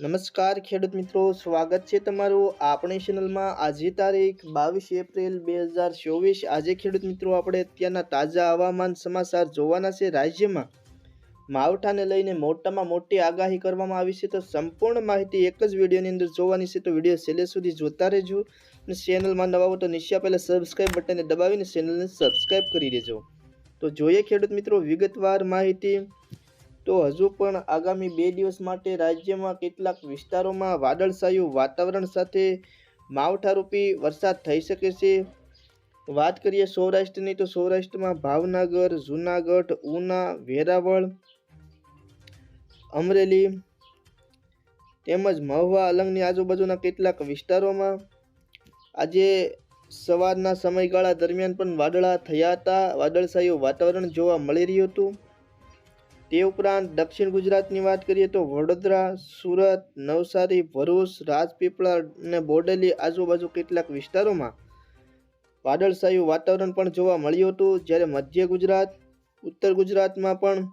નમસ્કાર ખેડૂત મિત્રો, સ્વાગત છે તમારું આપણી ચેનલમાં આજે તારીખ બાવીસ એપ્રિલ બે હજાર ચોવીસ. આજે ખેડૂત મિત્રો, આપણે અત્યારના તાજા હવામાન સમાચાર જોવાના છે રાજ્યમાં. માવઠાને લઈને મોટામાં મોટી આગાહી કરવામાં આવી છે, તો સંપૂર્ણ માહિતી એક જ વિડીયોની અંદર જોવાની છે, તો વીડિયો છેલ્લે સુધી જોતા રહેજો. અને ચેનલમાં નવા હો તો નીચે પહેલાં સબસ્ક્રાઇબ બટનને દબાવીને ચેનલને સબસ્ક્રાઇબ કરી દેજો. તો જોઈએ ખેડૂત મિત્રો, વિગતવાર માહિતી. તો હજુ પણ આગામી બે દિવસ માટે રાજ્યમાં કેટલાક વિસ્તારોમાં વાદળછાયું વાતાવરણ સાથે માવઠારૂપી વરસાદ થઈ શકે છે. વાત કરીએ સૌરાષ્ટ્રની, તો સૌરાષ્ટ્રમાં ભાવનગર, જૂનાગઢ, ઉના, વેરાવળ, અમરેલી તેમજ મહુવા અલંગની આજુબાજુના કેટલાક વિસ્તારોમાં આજે સવારના સમયગાળા દરમિયાન પણ વાદળા થયા હતા. વાદળછાયું વાતાવરણ જોવા મળી રહ્યું હતું. તે ઉપરાંત દક્ષિણ ગુજરાતની વાત કરીએ તો વડોદરા, સુરત, નવસારી, ભરૂચ, રાજપીપળા અને બોડેલી આજુબાજુ કેટલાક વિસ્તારોમાં વાદળછાયું વાતાવરણ પણ જોવા મળ્યું હતું. જ્યારે મધ્ય ગુજરાત, ઉત્તર ગુજરાતમાં પણ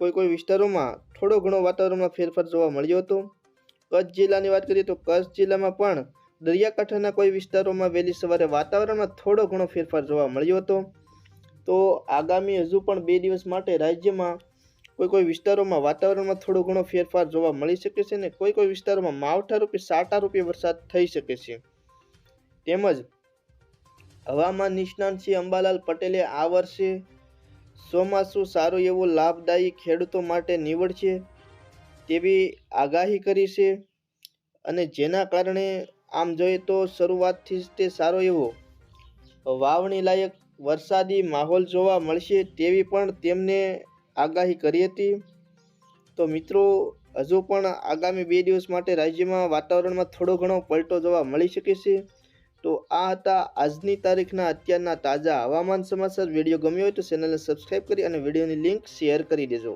કોઈ કોઈ વિસ્તારોમાં થોડો ઘણો વાતાવરણમાં ફેરફાર જોવા મળ્યો હતો. કચ્છ જિલ્લાની વાત કરીએ તો કચ્છ જિલ્લામાં પણ દરિયાકાંઠાના કોઈ વિસ્તારોમાં વહેલી સવારે વાતાવરણમાં થોડો ઘણો ફેરફાર જોવા મળ્યો હતો. તો આગામી હજુ પણ બે દિવસ માટે રાજ્યમાં કોઈ કોઈ વિસ્તારોમાં વાતાવરણમાં થોડો ઘણો ફેરફાર જોવા મળી શકે છે અને કોઈ કોઈ વિસ્તારોમાં માવઠારૂપી, સાટારૂપી વરસાદ થઈ શકે છે. તેમજ હવામાન નિષ્ણાંત શ્રી અંબાલાલ પટેલે આ વર્ષે ચોમાસું સારો એવો લાભદાયી ખેડૂતો માટે નીવડશે તેવી આગાહી કરી છે અને જેના કારણે આમ જોઈએ તો શરૂઆતથી જ તે સારો એવો વાવણી લાયક વરસાદી માહોલ જોવા મળશે તેવી પણ તેમને આગાહી કરી હતી. તો મિત્રો, હજુ પણ આગામી બે દિવસ માટે રાજ્યમાં વાતાવરણમાં થોડો ઘણો પલટો જોવા મળી શકે છે. તો આ હતા આજની તારીખના અત્યારના તાજા હવામાન સમાચાર. વીડિયો ગમ્યો હોય તો ચેનલને સબસ્ક્રાઈબ કરી અને વિડીયોની લિંક શેર કરી દેજો.